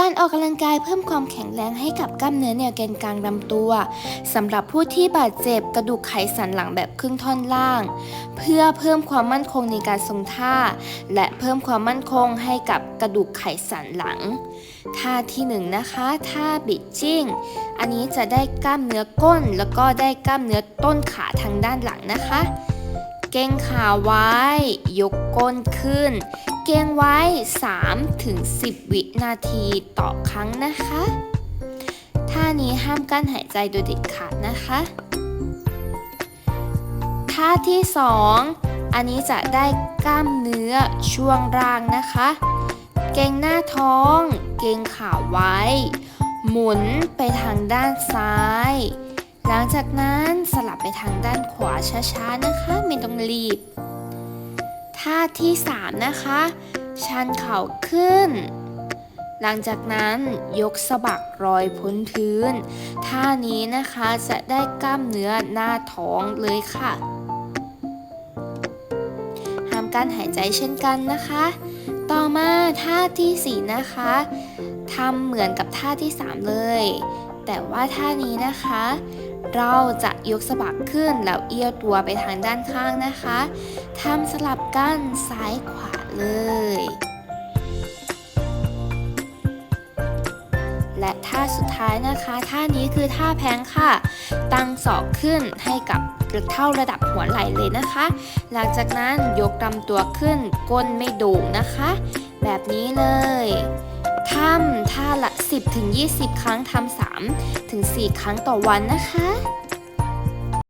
การออกกำลังกายเพิ่มความแข็งแรงให้กับกล้ามเนื้อแนวแกนกลางลำตัวสำหรับผู้ที่บาดเจ็บกระดูกไขสันหลังแบบครึ่งท่อนล่าง เพื่อเพิ่มความมั่นคงในการทรงท่า และเพิ่มความมั่นคงให้กับกระดูกไขสันหลัง ท่าที่หนึ่งนะคะท่าบิดจิ้ง อันนี้จะได้กล้ามเนื้อก้น แล้วก็ได้กล้ามเนื้อต้นขาทางด้านหลังนะคะ เก่งขาไว้ ยกก้นขึ้น เก่งไว้3ถึง10 วินาทีต่อครั้งนะคะ ท่านี้ห้ามกั้นหายใจโดยเด็ดขาดนะคะ ท่าที่ 2 อันนี้จะได้กล้ามเนื้อช่วงล่างนะคะ เก่งหน้าท้อง เก่งขาไว้ หมุนไปทางด้านซ้าย งจากนั้นสลับไปทางด้านขวาช้าๆนะคะ ไม่ต้องรีบ ท่าที่ 3 นะคะ ชันเข่าขึ้น หลังจากนั้นยกสะบักรอยพ้นพื้น ท่านี้นะคะจะได้กล้ามเนื้อหน้าท้องเลยค่ะห้ามการหายใจเช่นกันนะคะ ต่อมาท่าทีสี่4 นะคะทำเหมือนกับท่าที่ 3 เลยแต่ว่าท่านี้นะคะ เราจะยกสะบักขึ้นแล้วเอียวตัวไปทางด้านข้างนะคะทำสลับกันซ้ายขวาเลย และท่าสุดท้ายนะคะ ท่านี้คือท่าแพงค่ะ ตั้งศอกขึ้นให้กับเท่าระดับหัวไหล่เลยนะคะ หลังจากนั้นยกลำตัวขึ้น ก้นไม่โด่งนะคะ แบบนี้เลยทำ 10-20 ครั้งทำ3ถึง4ครั้งต่อวันนะคะ